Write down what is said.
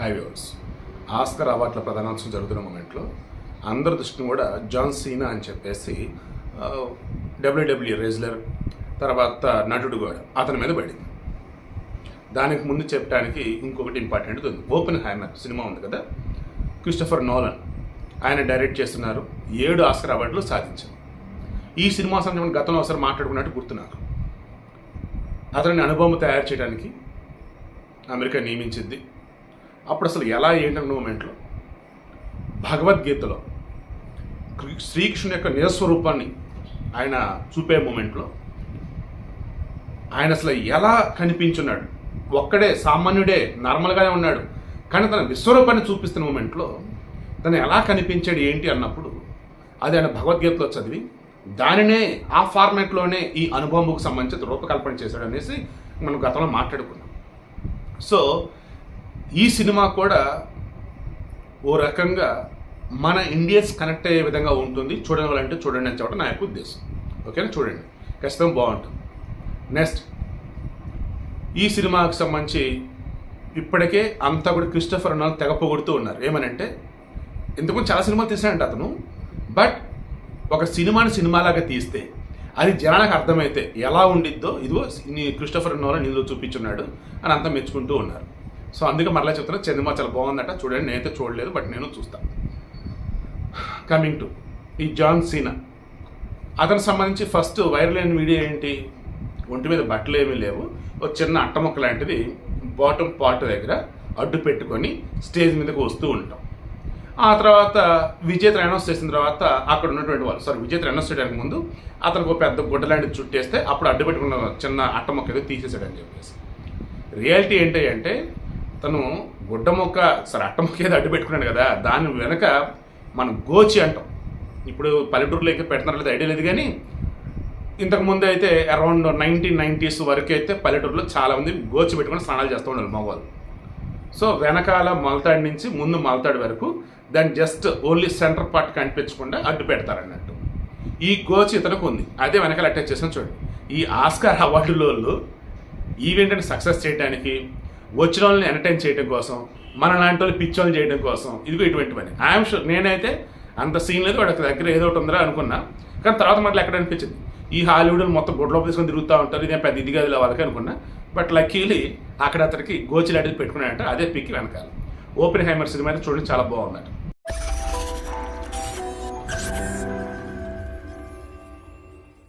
Highways Oscar అవార్డుల ప్రధానోత్సవం జరుగుతున్న మూమెంట్లో అందరి దృష్టిని కూడా జాన్ సీనా అని చెప్పేసి డబ్ల్యూడబ్ల్యూ రెజ్లర్ తర్వాత నటుడు కూడా అతని మీద పడింది. దానికి ముందు చెప్పడానికి ఇంకొకటి ఇంపార్టెంట్ ఉంది. ఓపెన్ హ్యామర్ సినిమా ఉంది కదా క్రిస్టఫర్ నోలన్. ఆయన డైరెక్ట్ చేస్తున్నారు ఏడు ఆస్కర్ అవార్డులు సాధించారు. ఈ సినిమా సంబంధించిన గతంలో ఒకసారి మాట్లాడుకున్నట్టు గుర్తున్నాను అతని అనుభవం తయారు చేయడానికి అమెరికా నియమించింది. అప్పుడు అసలు ఎలా ఏంటన్న మూమెంట్లో భగవద్గీతలో శ్రీకృష్ణుని యొక్క నిజస్వరూపాన్ని ఆయన చూపే మూమెంట్లో ఆయన అసలు ఎలా కనిపించున్నాడు? ఒక్కడే సామాన్యుడే నార్మల్గానే ఉన్నాడు. కానీ తన విశ్వరూపాన్ని చూపిస్తున్న మూమెంట్లో తను ఎలా కనిపించాడు ఏంటి అన్నప్పుడు అది ఆయన భగవద్గీతలో చదివి దానినే ఆ ఫార్మాట్లోనే ఈ అనుభవంకు సంబంధించి రూపకల్పన చేశాడు అనేసి మనం గతంలో మాట్లాడుకున్నాం. సో ఈ సినిమా కూడా ఓ రకంగా మన ఇండియన్స్ కనెక్ట్ అయ్యే విధంగా ఉంటుంది. చూడాలంటే చూడండి అని చెప్పడం నా యొక్క ఉద్దేశం. ఓకేనా? చూడండి. ఖచ్చితంగా బాగుంటుంది. నెక్స్ట్ ఈ సినిమాకి సంబంధించి ఇప్పటికే అంతా కూడా క్రిస్టఫర్ అన్న తెగ పొగుడుతూ ఉన్నారు. ఏమనంటే ఇంతకుముందు చాలా సినిమాలు తీసాడంట అతను. బట్ ఒక సినిమాని సినిమాలాగా తీస్తే అది జనానికి అర్థమైతే ఎలా ఉండిద్దో ఇదిగో క్రిస్టఫర్ నోలన్ ఇందులో చూపించున్నాడు అని అంతా మెచ్చుకుంటూ ఉన్నారు. సో అందుకే మరలా చెప్తున్నా చందమా చాలా బాగుందట. చూడండి నేనైతే చూడలేదు బట్ నేను చూస్తాను కమింగ్ టు ఈ జాన్ సీనా అతనికి సంబంధించి ఫస్ట్ వైరల్ అయిన వీడియో ఏంటి? ఒంటి మీద బట్టలు ఏమీ లేవు. ఒక చిన్న అట్టముక్క లాంటిది బాటమ్ పార్ట్ దగ్గర అడ్డు పెట్టుకొని స్టేజ్ మీదకి వస్తూ ఉంటాం. ఆ తర్వాత విజేత అనౌన్స్ చేసిన తర్వాత అక్కడ ఉన్నటువంటి వాళ్ళు సారీ విజేత అనౌన్స్ చేయడానికి ముందు అతనికి ఒక పెద్ద గుడ్డ లాంటిది చుట్టేస్తే అప్పుడు అడ్డు పెట్టుకున్న చిన్న అట్టముక్క ఏదో తీసేసాడని చెప్పేసి. రియాలిటీ ఏంటి అంటే తను గుడ్డ మొక్క సరే అట్ట మొక్క ఏదో అడ్డు పెట్టుకున్నాడు కదా దాని వెనక మనం గోచి అంటాం. ఇప్పుడు పల్లెటూరులో ఇంకా పెడుతున్నారు లేదు ఐడియా లేదు కానీ ఇంతకు ముందు అయితే అరౌండ్ నైన్టీన్ నైంటీస్ వరకు అయితే పల్లెటూరులో చాలామంది గోచి పెట్టుకుని స్నానాలు చేస్తూ ఉండాలి మగవాళ్ళు. సో వెనకాల మొలతాడి నుంచి ముందు మొలతాడి వరకు దాన్ని జస్ట్ ఓన్లీ సెంటర్ పార్ట్ కనిపించకుండా అడ్డు పెడతారు అన్నట్టు ఈ గోచి ఇతనికి ఉంది. అదే వెనకాల అటాచ్ చేసిన చూడండి. ఈ ఆస్కార్ అవార్డులో ఈవెంట్ని సక్సెస్ చేయడానికి వచ్చిన వాళ్ళని ఎంటర్టైన్ చేయడం కోసం మన లాంటి వాళ్ళు పిచ్చోళ్ళు చేయడం కోసం ఇదిగో ఇటువంటి పని ఐఎమ్ షూర్ నేనైతే అంత సీన్ లేదు వాడి దగ్గర ఏదో ఒకటి ఉందరా అనుకున్నా. కానీ తర్వాత మళ్ళీ ఎక్కడ అనిపించింది? ఈ హాలీవుడ్ మొత్తం గుడ్లో తీసుకొని తిరుగుతూ ఉంటారు ఇదే పెద్ద ఇది గదిలో వాళ్ళకి అనుకున్నా. బట్ లక్కీలీ అక్కడ అతనికి గోచి లాంటిది పెట్టుకున్నాడంటే అదే పిక్ వెనకాల. ఓపెన్ హైమర్ సినిమా చూడండి చాలా బాగుందట.